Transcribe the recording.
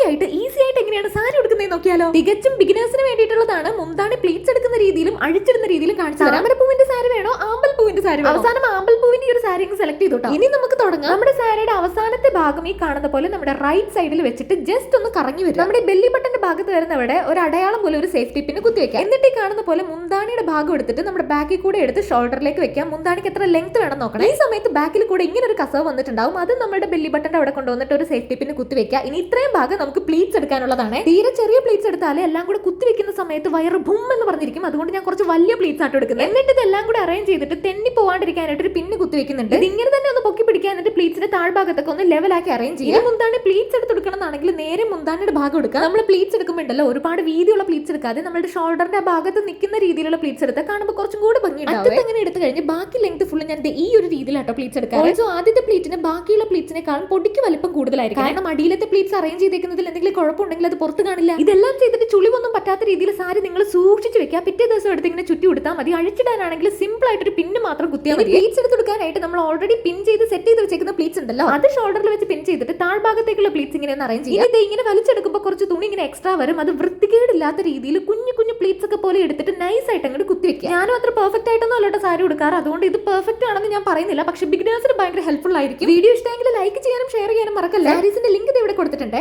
ആയിട്ട് ഈസി ആയിട്ട് എങ്ങനെയാണ് സാരി എടുക്കുന്നത് നോക്കിയാലോ? തികച്ചും ബിഗിനേഴ്സിന് വേണ്ടിയിട്ടുള്ളതാണ് മുന്താണി പ്ലീറ്റ്സ് എടുക്കുന്ന രീതിയിലും അഴിച്ചിടുന്ന രീതിയിലും കാണിച്ചു താമരപ്പൂവിന്റെ സാരി വേണോ? ആമ്പൽ പൂവിന്റെ സാരി അവസാനം സാരി സെലക്ട് ചെയ്തു കേട്ടോ ഇനി നമുക്ക് തുടങ്ങാം. നമ്മുടെ സാരിയുടെ അവസാനത്തെ ഭാഗം ഈ കാണുന്ന പോലെ നമ്മുടെ റൈറ്റ് സൈഡിൽ വെച്ചിട്ട് ജസ്റ്റ് ഒന്ന് കറങ്ങി വരും നമ്മുടെ ബെല്ലി ബട്ടന്റെ ഭാഗത്ത് വരുന്നവിടെ ഒരു അടയാളം പോലെ ഒരു സേഫ്റ്റി പിന്നെ കുത്തി വെക്കാം. എന്നിട്ട് ഈ കാണുന്ന പോലെ മുന്താണിയുടെ ഭാഗം എടുത്തിട്ട് നമ്മുടെ ബാക്കിൽ കൂടെ എടുത്ത് ഷോൾഡറിലേക്ക് വെക്കാം. മുന്താണിക്ക് എത്ര ലെങ്ത് വേണം നോക്കണം. ഈ സമയത്ത് ബാക്കിൽ കൂടെ ഇങ്ങനെ ഒരു കസവ് വന്നിട്ടുണ്ടാവും. അത് നമ്മുടെ ബെല്ലി ബട്ടന്റെ അവിടെ കൊണ്ടുവന്നിട്ട് ഒരു സേഫ്റ്റി പിന്നെ കുത്തി വെക്കുക ഇനി ഇത്രയും ഭാഗം നമുക്ക് പ്ലീറ്റ്സ് എടുക്കാനുള്ളതാണ്. തീരെ ചെറിയ പ്ലീറ്റ്സ് എടുത്താലേ എല്ലാം കൂടെ കുത്തി വെക്കുന്ന സമയത്ത് വയറ് ബും എന്ന് പറഞ്ഞിരിക്കും. അതുകൊണ്ട് ഞാൻ കുറച്ച് വലിയ പ്ലീറ്റ്സ് ആയിട്ട് എടുക്കുന്നത്. എന്നിട്ട് ഇതെല്ലാം കൂടെ അറേഞ്ച് ചെയ്തിട്ട് തെന്നി പോവാണ്ടിരിക്കാനായിട്ട് ഒരു പിന്ന് കുത്തി വെക്കുന്നുണ്ട് ഇത് ഇങ്ങനെ തന്നെ ഒന്ന് പൊക്കി പിടിക്കാൻ എന്നിട്ട് പ്ലീറ്റ്സിന്റെ താഴ്ഭാഗത്തൊക്കെ ഒന്ന് ലെവലാക്കി അറേഞ്ച് ചെയ്യാം മുന്താണി പ്ലീറ്റ്സ് എടുത്ത് എടുക്കണമെന്നാണെങ്കിൽ നേരെ മുന്താണിയുടെ ഭാഗം എടുക്കുക. നമ്മൾ പ്ലീറ്റ്സ് എടുക്കുമ്പോണ്ടല്ലോ ഒരുപാട് വീതിയുള്ള പ്ലീറ്റ്സ് എടുക്കാതെ നമ്മുടെ ഷോൾഡറിന്റെ ഭാഗത്ത് നിൽക്കുന്ന രീതിയിലുള്ള പ്ലീറ്റ്സ് എടുത്താൽ കാണുമ്പോൾ കുറച്ചും കൂടി ഭംഗിയുണ്ടാവും. അങ്ങനെ എടുത്തു കഴിഞ്ഞ് ബാക്കി ലെങ്ത് ഫുള്ള് ഞാൻ ഈ ഒരു രീതിയിലാട്ടോ പ്ലീറ്റ്സ് എടുക്കാം ഓൾസോ ആദ്യത്തെ പ്ലീറ്റിന് ബാക്കിയുള്ള പ്ലീറ്റ്സിനെക്കാളും പൊടിക്ക് വലിപ്പം കൂടുതലായിരിക്കും കാരണം അടിയിലത്തെ പ്ലീറ്റ്സ് അറേഞ്ച് ചെയ്തേക്കുന്നതിൽ എന്തെങ്കിലും കുഴപ്പമുണ്ടെങ്കിൽ അത് പുറത്ത് കാണില്ല. ഇതെല്ലാം ചെയ്തിട്ട് ചുളിവൊന്നും പറ്റാത്ത രീതിയിൽ സാരി നിങ്ങൾ സൂക്ഷിച്ച് വെക്കുക. പിറ്റേ ദിവസം എടുത്ത് ഇങ്ങനെ ചുറ്റി കൊടുത്താൽ മതി. അഴിച്ചിടാനാണെങ്കിൽ സിമ്പിൾ ആയിട്ട് ഒരു പിന്ന് മാത്രം കുത്തിയാൽ മതി. പ്ലീറ്റ്സ് എടുത്ത് കൊടുക്കാനായിട്ട് നമ്മൾ ഓൾറെഡി പിൻ ചെയ്ത് സെറ്റ് ചെയ്ത് വെച്ചേക്കുന്ന പ്ലീറ്റ്സ് ഉണ്ടല്ലോ? അത് ഷോൾഡറിൽ വെച്ച് പിൻ ചെയ്തിട്ട് താഴ്ഭാഗത്തേക്കുള്ള പ്ലീറ്റ്സ് ഇങ്ങനെ അറേഞ്ച് ചെയ്യാം ഇത് ഇങ്ങനെ വലിച്ചെടുക്കുമ്പോൾ കുറച്ച് തുണി ഇങ്ങനെ എക്സ്ട്രാ വരും. അത് വൃത്തികേടില്ലാത്ത രീതിയിൽ കുഞ്ഞു കുഞ്ഞു പ്ലീറ്റ്സ് ഒക്കെ പോലെ എടുത്തിട്ട് നൈസ് ആയിട്ട് അങ്ങോട്ട് കുത്തി വെക്കുക. ഞാനും അത്ര പെർഫെക്റ്റ് ആയിട്ടൊന്നും അല്ലോട്ട് സാരി എടുക്കാറ് അതുകൊണ്ട് ഇത് പെർഫെക്റ്റ് ആണെന്ന് ഞാൻ പറയുന്നില്ല. പക്ഷേ ബിഗിനേഴ്സിന് ഭയങ്കര ഹെൽപ്ഫുൾ ആയിരിക്കും. വീഡിയോ ഇഷ്ടമെങ്കിൽ ലൈക്ക് ചെയ്യാനും ഷെയർ ചെയ്യാനും മറക്കല്ല? സാരീസിന്റെ ലിങ്ക് ഇത് ഇവിടെ കൊടുത്തിട്ടുണ്ട്.